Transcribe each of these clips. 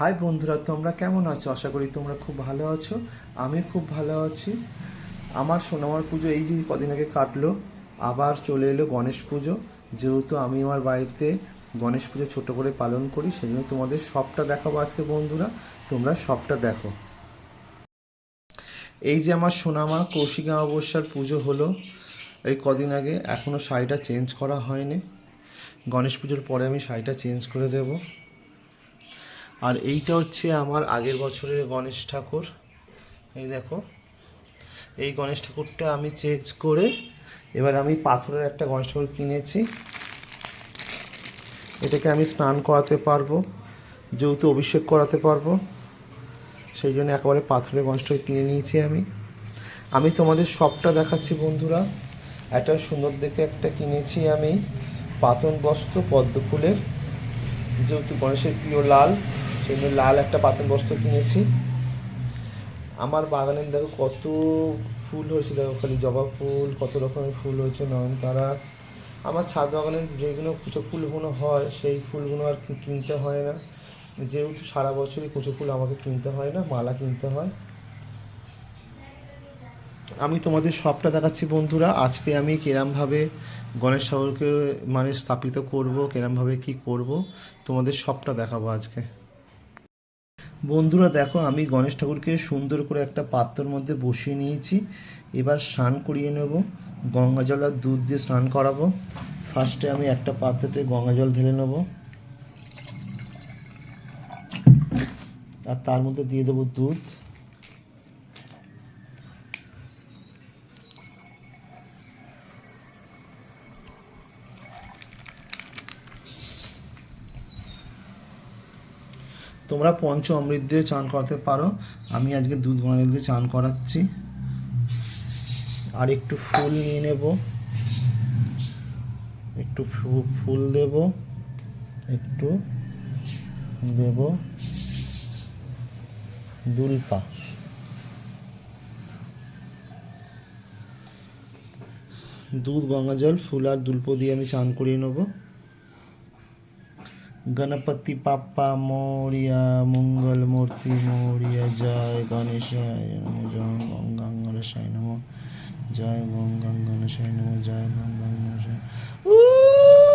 High বন্ধুরা, তোমরা কেমন আছো? আশা করি তোমরা খুব ভালো আছো। আমি খুব ভালো আছি। আমার সোনামার পুজো এই যে কদিন আগে কাটলো, আবার চলে এলো গণেশ পুজো। যেহেতু আমি আমার বাড়িতে গণেশ পুজো ছোট করে পালন করি সেই জন্য তোমাদের সবটা দেখাবো আজকে বন্ধুরা। তোমরা সবটা দেখো। এই যে আমার সোনামা কৌশিকা অমাবস্যার পুজো হলো, এই কদিন আগে এখনও শাড়িটা চেঞ্জ করা হয়নি। গণেশ পুজোর পরে আমি শাড়িটা চেঞ্জ করে দেবো। আর এইটা হচ্ছে আমার আগের বছরের গণেশ ঠাকুর। এই দেখো, এই গণেশ ঠাকুরটা আমি চেঞ্জ করে এবার আমি পাথরের একটা গণেশ ঠাকুর কিনেছি। এটাকে আমি স্নান করাতে পারব, যেহেতু অভিষেক করাতে পারব, সেই জন্য একেবারে পাথরের গণেশ ঠাকুর কিনে নিয়েছি আমি। আমি তোমাদের সবটা দেখাচ্ছি বন্ধুরা। একটা সুন্দর দেখে একটা কিনেছি আমি। পাতন বস্ত্র পদ্ম ফুলের যেহেতু গণেশের প্রিয় লাল। জন্য লাল একটা পাতন বস্ত্র কিনেছি। আমার বাগানের দেখো কত ফুল হয়েছে, দেখো খালি জবা ফুল, কত রকমের ফুল হয়েছে, নয়নতারা। আমার ছাদ বাগানের যেগুলো কুচো ফুলগুলো হয়, সেই ফুলগুলো আর কিনতে হয় না। যেহেতু সারা বছরই কুচো ফুল আমাকে কিনতে হয় না, মালা কিনতে হয়। আমি তোমাদের সবটা দেখাচ্ছি বন্ধুরা। আজকে আমি কিরমভাবে গণেশ ঠাকুরকে মানে স্থাপিত করব, কিরমভাবে কি করব, তোমাদের সবটা দেখাবো আজকে। বন্ধুরা দেখো, আমি গণেশ ঠাকুরকে সুন্দর করে একটা পাত্রর মধ্যে বসিয়ে নিয়েছি। এবার স্নান করিয়ে নেব। গঙ্গা জল আর দুধ দিয়ে স্নান করাবো। ফার্স্টে আমি একটা পাত্রতে গঙ্গা জল ঢেলে নেব। আর তার মধ্যে দিয়ে দেবো দুধ। তোমরা পঞ্চ অমৃত দিয়ে চান করাতে পারো। আমি আজকে দুধ গঙ্গা দিয়ে চান করাচ্ছি। আর একটু ফুল নিয়ে নেব। একটু ফুল দেব। একটু দেব। দুলপা। দুধ গঙ্গা জল, ফুল আর দুলপো দিয়ে আমি চান করিয়ে নেব। गणपति पापा मोरिया मंगल मूर्ति मोरिया जय गणेशाय नमो जय गंगा गणेशाय नमो जय गंगा गणेशाय नमो जय गंगा गणेशाय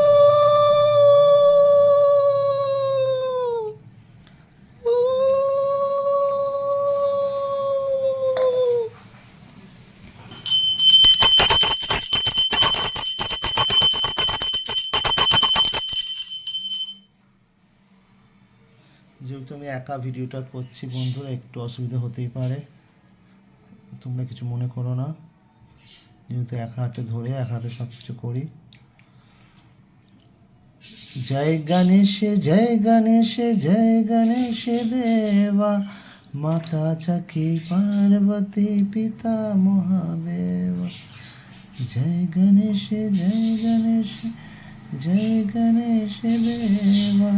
একা ভিডিওটা করছি বন্ধুরা, একটু অসুবিধা হতেই পারে। তোমরা কিছু মনে করো না। যেহেতু এক হাতে ধরে, এক হাতে সব কিছু করি। জয় গণেশে জয় গণেশে জয় গণেশে দেবা। মাতা চাকি পার্বতী পিতা মহাদেব। জয় গণেশে জয় গণেশে জয় গণেশে দেবা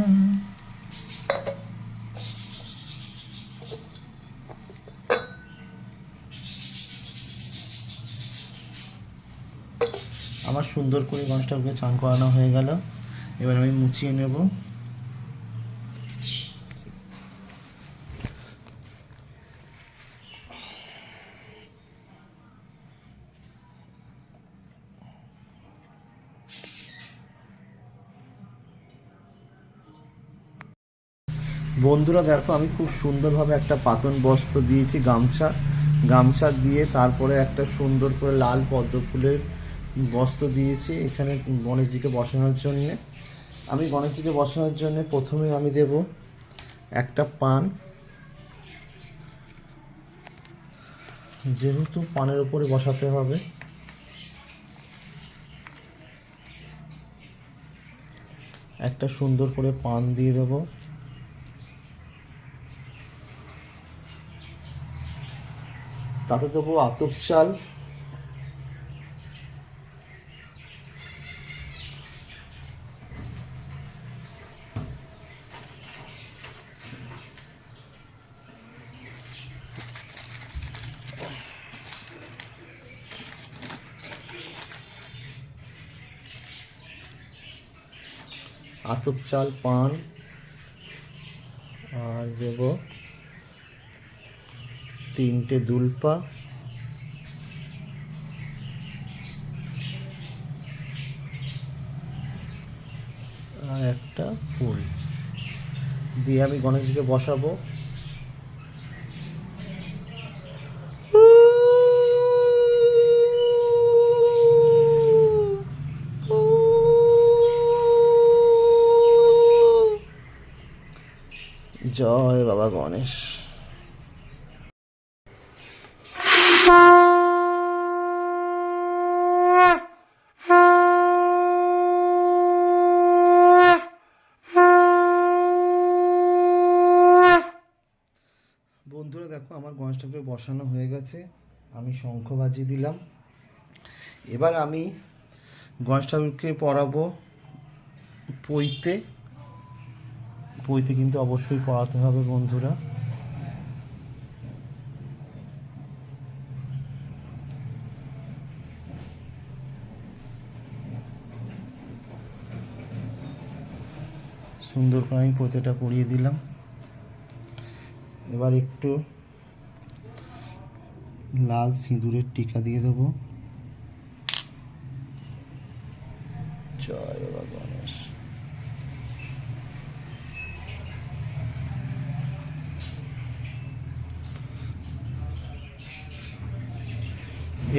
আমার সুন্দর করে গণেশ ঠাকুরকে চান করানো হয়ে গেল। এবার আমি মুছিয়ে নেব। বন্ধুরা, দেখো আমি খুব সুন্দরভাবে একটা পাতন বস্ত্র দিয়েছি, গামছা। গামছা দিয়ে তারপরে একটা সুন্দর করে লাল পদ্ম ফুলের বস্ত্র দিয়েছি এখানে গণেশজিকে বসানোর জন্যে। আমি গণেশজিকে বসানোর জন্য প্রথমে আমি দেব একটা পান। যেহেতু পানের উপরে বসাতে হবে। একটা সুন্দর করে পান দিয়ে দেবো। তাতে দেবো আতপ চাল। আতপ চাল পান আর দেব তিনটে দুলপা আর একটা ফুল দিয়ে আমি গণেশজিকে বসাবো। জয় বাবা গণেশ। বন্ধুরা দেখো, আমার গণেশ ঠাকুর বসানো হয়ে গেছে। আমি শঙ্খ বাজিয়ে দিলাম। এবার আমি গণেশ ঠাকুরকে পড়াবো পইতে পইতে কিন্তু অবশ্যই পড়াতে হবে, বন্ধুরা। সুন্দর করে আমি পৈতেটা পরিয়ে দিলাম। এবার একটু লাল সিঁদুরের টিকা দিয়ে দেবো। জয় বাবা গণেশ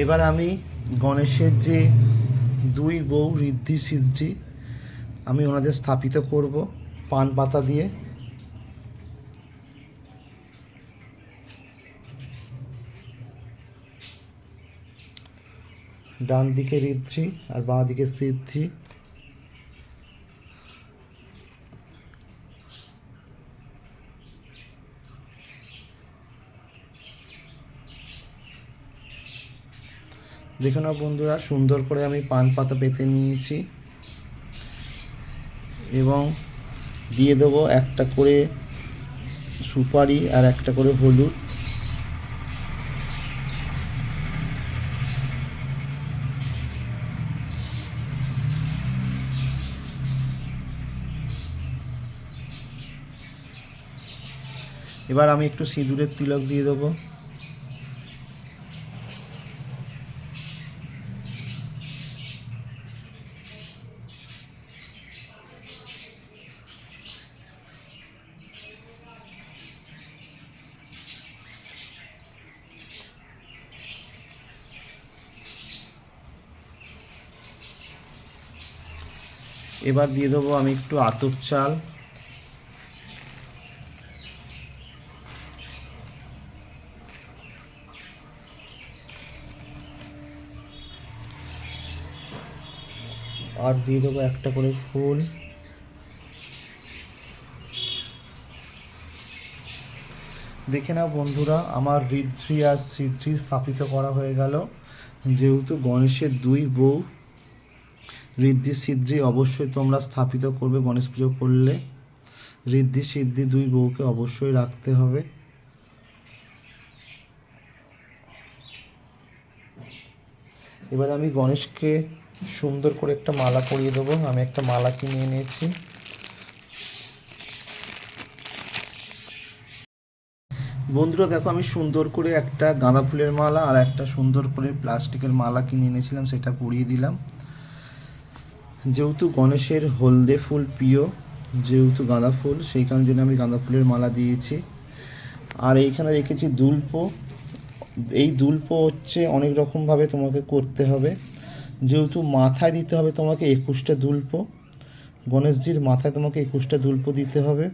এবার আমি গণেশের যে দুই বউ ঋদ্ধি সিদ্ধি, আমি ওনাদের স্থাপিত করব পান পাতা দিয়ে। ডান দিকে ঋদ্ধি আর বাঁ দিকে সিদ্ধি। দেখে নাও বন্ধুরা, সুন্দর করে আমি পান পাতা পেতে নিয়েছি। এবং দিয়ে দেবো একটা করে সুপারি আর একটা করে হলুদ। এবার আমি একটু সিঁদুরের তিলক দিয়ে দেবো। এবার দিয়ে দেবো আমি একটু আতপ চাল। আর দিয়ে দেবো একটা করে ফুল। দেখে নাও বন্ধুরা, আমার ঋদ্ধি আর সিদ্ধি স্থাপিত করা হয়ে গেল। যেহেতু গণেশের দুই বউ ঋদ্ধি সিদ্ধি অবশ্যই তোমরা স্থাপিত করবে, গণেশ পুজো করলে। ঋদ্ধি সিদ্ধি দুই বউকে অবশ্যই রাখতে হবে। এবার আমি গণেশকে সুন্দর করে একটা মালা পরিয়ে দেবো। আমি একটা মালা কিনে এনেছি। বন্ধুরা, দেখো আমি সুন্দর করে একটা গাঁদা ফুলের মালা আর একটা সুন্দর করে প্লাস্টিকের মালা কিনে এনেছিলাম, সেটা পরিয়ে দিলাম। যেহেতু গণেশের হলদে ফুল প্রিয়, যেহেতু গাঁদা ফুল, সেই কারণের জন্য আমি গাঁদা ফুলের মালা দিয়েছি। আর এইখানে রেখেছি দুল্প। এই দুল্প হচ্ছে অনেক রকমভাবে তোমাকে করতে হবে। যেহেতু মাথায় দিতে হবে তোমাকে একুশটা দুল্প, গণেশজির মাথায় তোমাকে একুশটা দুল্প দিতে হবে।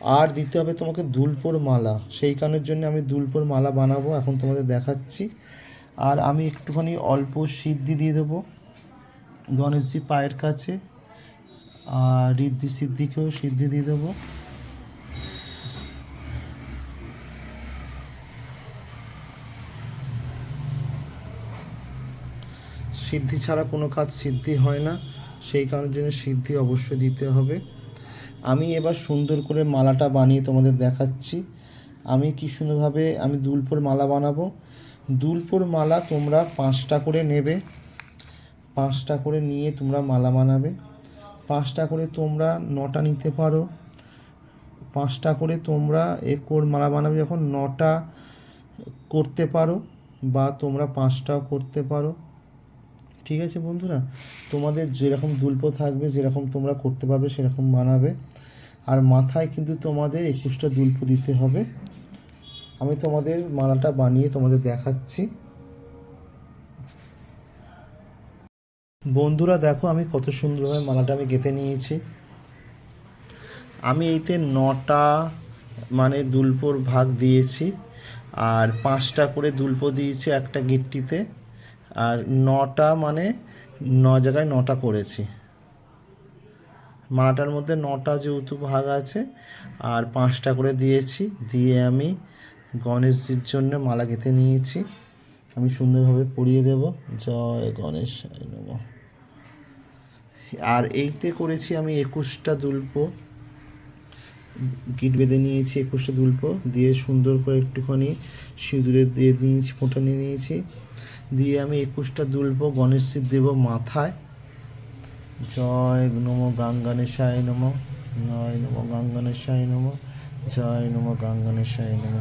আর দিতে হবে তোমাকে দুলপোর মালা। সেই কারণের জন্য আমি দুলপোর মালা বানাবো, এখন তোমাদের দেখাচ্ছি। আর আমি একটুখানি অল্প সিদ্ধি দিয়ে দেবো। গণেশজি পায়ের কাছে, আর ঋদ্ধি সিদ্ধিকেও সিদ্ধি দিয়ে দেবো। সিদ্ধি ছাড়া কোনো কাজ সিদ্ধি হয় না, সেই কারণের জন্য সিদ্ধি অবশ্যই দিতে হবে। আমি এবার সুন্দর করে মালাটা বানিয়ে তোমাদের দেখাচ্ছি। আমি কি সুন্দরভাবে আমি দুলপোর মালা বানাবো? দুলপোর মালা তোমরা পাঁচটা করে নেবে। পাঁচটা করে নিয়ে তোমরা মালা বানাবে। পাঁচটা করে তোমরা নটা নিতে পারো। পাঁচটা করে তোমরা কোর মালা বানাবে যখন নটা করতে পারো বা তোমরা পাঁচটাও করতে পারো। ঠিক আছে বন্ধুরা? তোমাদের যেরকম দুল্প থাকবে, যেরকম তোমরা করতে পারবে, সেরকম বানাবে। আর মাথায় কিন্তু তোমাদের একুশটা দুল্প দিতে হবে। আমি তোমাদের মালাটা বানিয়ে তোমাদের দেখাচ্ছি। বন্ধুরা, দেখো আমি কত সুন্দরভাবে মালাটা আমি গেঁথে নিয়েছি। আমি এইতে নটা মানে দুলপোর ভাগ দিয়েছি আর পাঁচটা করে দুলপো দিয়েছি একটা গিট্টিতে। আর নটা মানে ন জায়গায় নটা করেছি। মালাটার মধ্যে নটা যেহেতু ভাগ আছে, আর পাঁচটা করে দিয়েছি, দিয়ে আমি গণেশজির জন্য মালা গেঁথে নিয়েছি। আমি সুন্দরভাবে পরিয়ে দেব। জয় গণেশ নম। আর এইতে করেছি আমি একুশটা দুল্পো। গিট বেঁধে নিয়েছি একুশটা দুল্প, দিয়ে সুন্দর করে একটুখানি সিঁদুরে দিয়ে নিয়েছি, ফোঁটা নিয়ে নিয়েছি। দিয়ে আমি একুশটা দুল্প গণেশজির দেব মাথায়। জয় নম গাঙ্গানেশায় নম, জয় নম গাঙ্গানেশায় নম, জয় নম গাঙ্গানেশায় নম।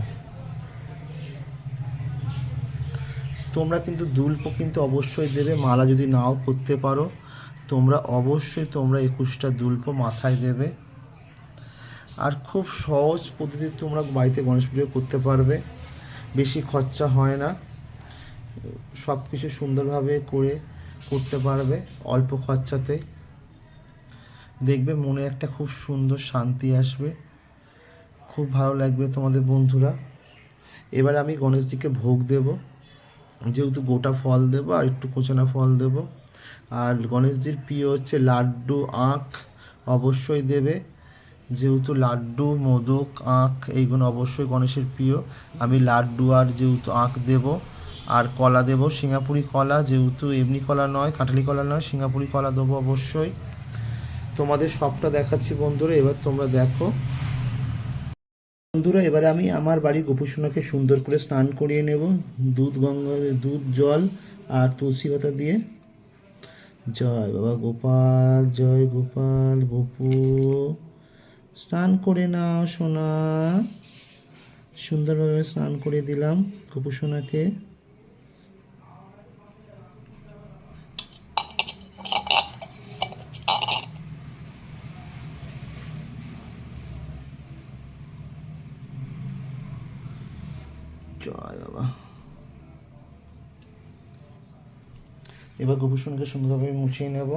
তোমরা কিন্তু দুল্প কিন্তু অবশ্যই দেবে, মালা যদি নাও করতে পারো। তোমরা অবশ্যই তোমরা একুশটা দুল্প মাথায় দেবে। আর খুব সহজ পদ্ধতিতে তোমরা বাড়িতে গণেশ পুজো করতে পারবে। বেশি খরচা হয় না। সব কিছু সুন্দরভাবে করে করতে পারবে অল্প খরচাতে। দেখবে মনে একটা খুব সুন্দর শান্তি আসবে। খুব ভালো লাগবে তোমাদের বন্ধুরা। এবার আমি গণেশজিকে ভোগ দেব। যেহেতু গোটা ফল দেব আর একটু কোচানো ফল দেব। আর গণেশজির প্রিয় হচ্ছে লাড্ডু, আখ অবশ্যই দেবে। যেহেতু লাড্ডু, মোদক, আখ এইগুলো অবশ্যই গণেশের প্রিয়। আমি লাড্ডু আর যেহেতু আখ দেব, আর কলা দেব, সিঙ্গাপুরি কলা যেহেতু এমনি কলা নয়, কাঁঠালি কলা নয়, সিঙ্গাপুরি কলা দেবো অবশ্যই। তোমাদের সবটা দেখাচ্ছি বন্ধুরা, এবার তোমরা দেখো। বন্ধুরা, এবারে আমি আমার বাড়ির গোপুসোনাকে সুন্দর করে স্নান করিয়ে নেব। দুধ গঙ্গা, দুধ জল আর তুলসী পাতা দিয়ে। জয় বাবা গোপাল, জয় গোপাল, গোপু। স্নান করে নাও সোনা। সুন্দরভাবে স্নান করে দিলাম গোপু সোনাকে। এবার গোপু সোনাকে সুন্দরভাবে মুছিয়ে নেব।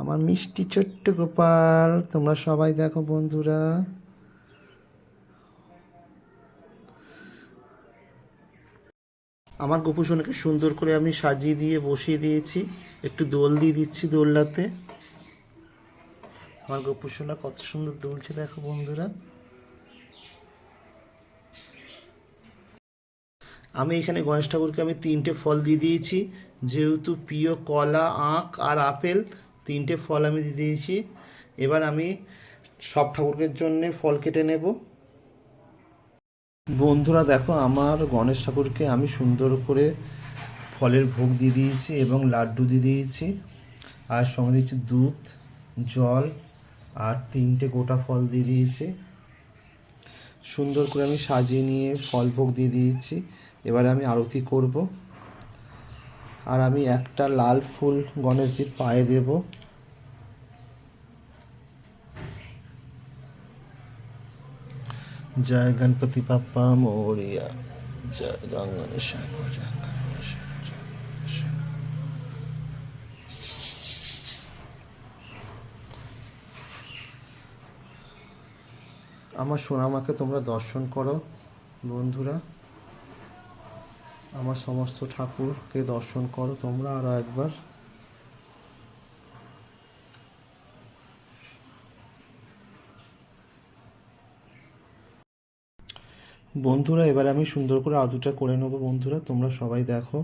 আমার মিষ্টি ছোট্ট গোপাল, তোমরা সবাই দেখো বন্ধুরা। আমার গোপুসোনাকে সুন্দর করে আমি সাজিয়ে দিয়ে, বসিয়ে দিয়েছি। একটু দোল দিয়ে দিচ্ছি দোলনাতে। আমার গোপুসোনা কত সুন্দর দুলছে দেখো বন্ধুরা। আমি এখানে গণেশ ঠাকুরকে আমি তিনটে ফল দিয়ে দিয়েছি। যেহেতু প্রিয় কলা, আখ আর আপেল, তিনটে ফল আমি দিয়ে দিয়েছি। এবার আমি সব ঠাকুরের জন্যে ফল কেটে নেব। বন্ধুরা, দেখো, আমার গণেশ ঠাকুরকে আমি সুন্দর করে ফলের ভোগ দিয়ে দিয়েছি এবং লাড্ডু দিয়ে দিয়েছি। আর সঙ্গে দিয়েছি দুধ, জল আর তিনটে গোটা ফল দিয়ে দিয়েছি। সুন্দর করে আমি সাজিয়ে নিয়ে ফল ভোগ দিয়ে দিয়েছি। এবারে আমি আরতি করব। আর আমি একটা লাল ফুল গণেশজির পায়ে দেব। জয় গণপতি বাপ্পা মোরিয়া, জয় গঙ্গনেশ। আমার সোনামাকে তোমরা দর্শন করো, বন্ধুরা। আমার সমস্ত ঠাকুরকে দর্শন করো তোমরা আরও একবার। বন্ধুরা, এবার আমি সুন্দর করে আদুটা করে নেব। বন্ধুরা, তোমরা সবাই দেখো।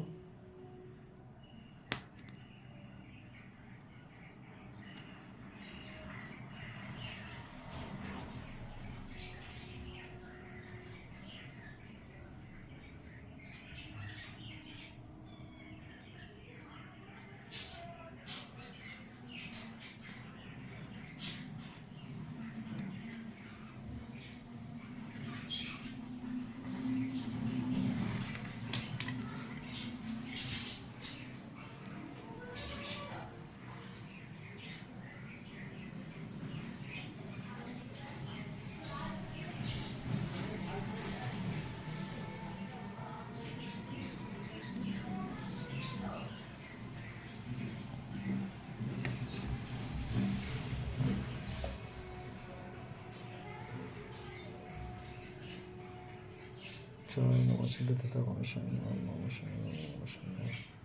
জয় নম সিদ্ধতা গণেশায় নম নমস্কার নমস্কার जय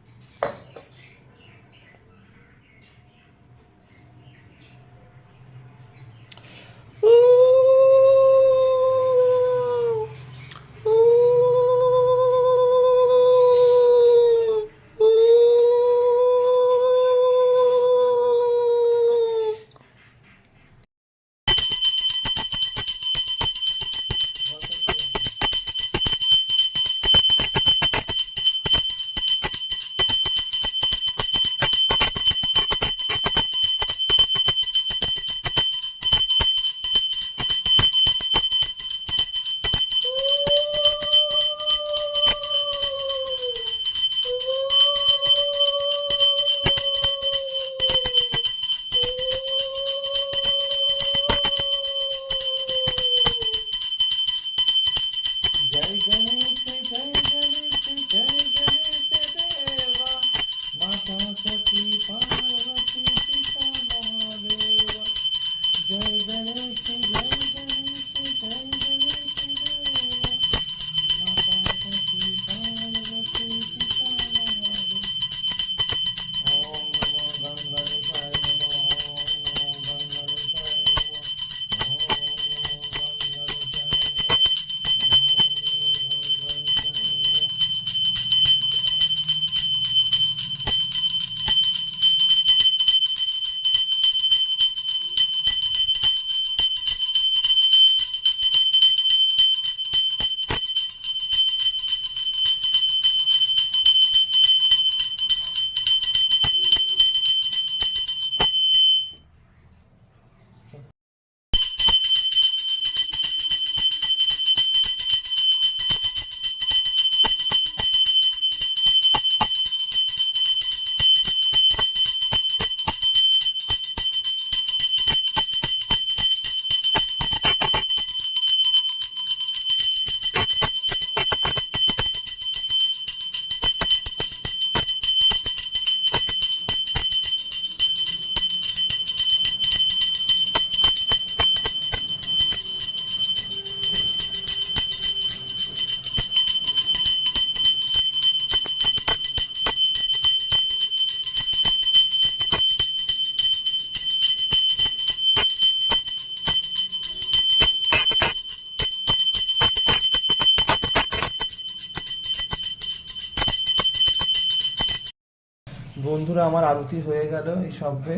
আমার আরতি হয়ে গেল এই সবে।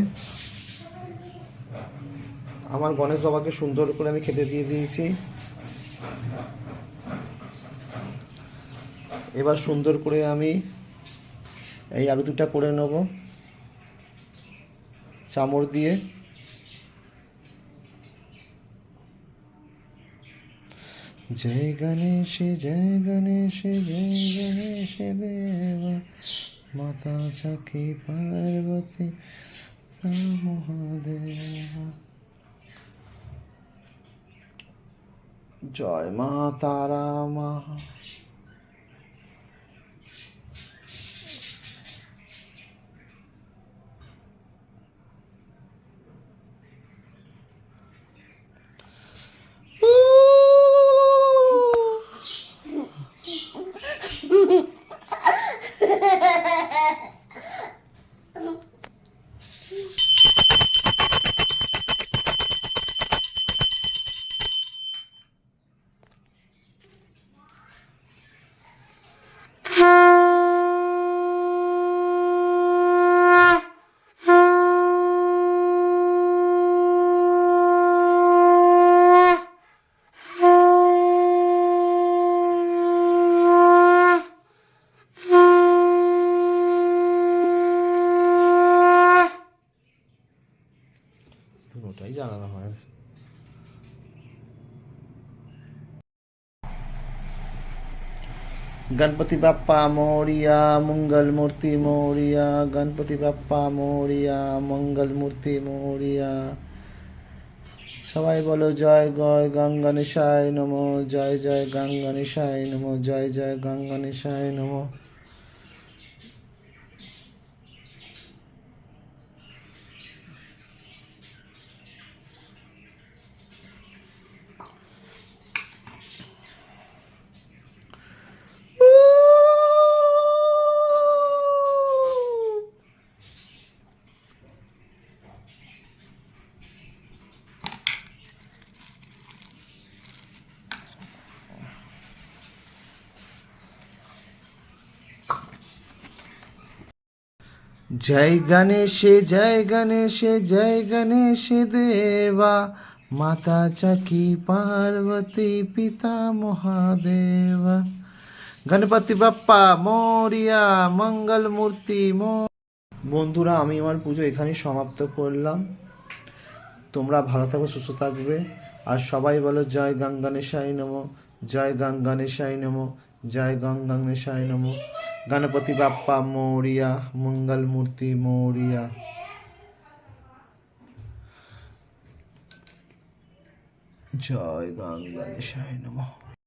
আমার গণেশ বাবাকে সুন্দর করে আমি খেতে দিয়ে দিয়েছি। এবার সুন্দর করে আমি এই আরতিটা করে নেব। চামড় দিয়ে। জয় গণেশ জয় গণেশ জয় গণেশ দেবা। মাতা চাকি পার্বতী জয় মা তারা মা गणपति बाप्पा मोरिया मंगल मूर्ति मोरिया गणपति बाप्पा मोरिया मंगल मूर्ति मोरिया সবাই বলো জয় গয় গঙ্গনেশায় নম জয় জয় গঙ্গনেশায় নম জয় জয় গঙ্গনেশায় নম জয় গণেশে জয় গণেশে জয় গণেশে দেবা। মাতা চাকি পার্বতী, পিতা মহাদেবা। গণপতি বাপ্পা, মরিয়া, মঙ্গল মূর্তি বন্ধুরা, আমি আমার পুজো এখানেই সমাপ্ত করলাম। তোমরা ভালো থাকবে সুস্থ থাকবে। আর সবাই বলো, জয় গঙ্গানেশাই নম, জয় গঙ্গানেশাই নম, জয় গঙ্গানেশাই নম। গণপতি বাপ্পা মৌরিয়া মঙ্গল মূর্তি মৌরিয়া। জয় গঙ্গানেশাই নম।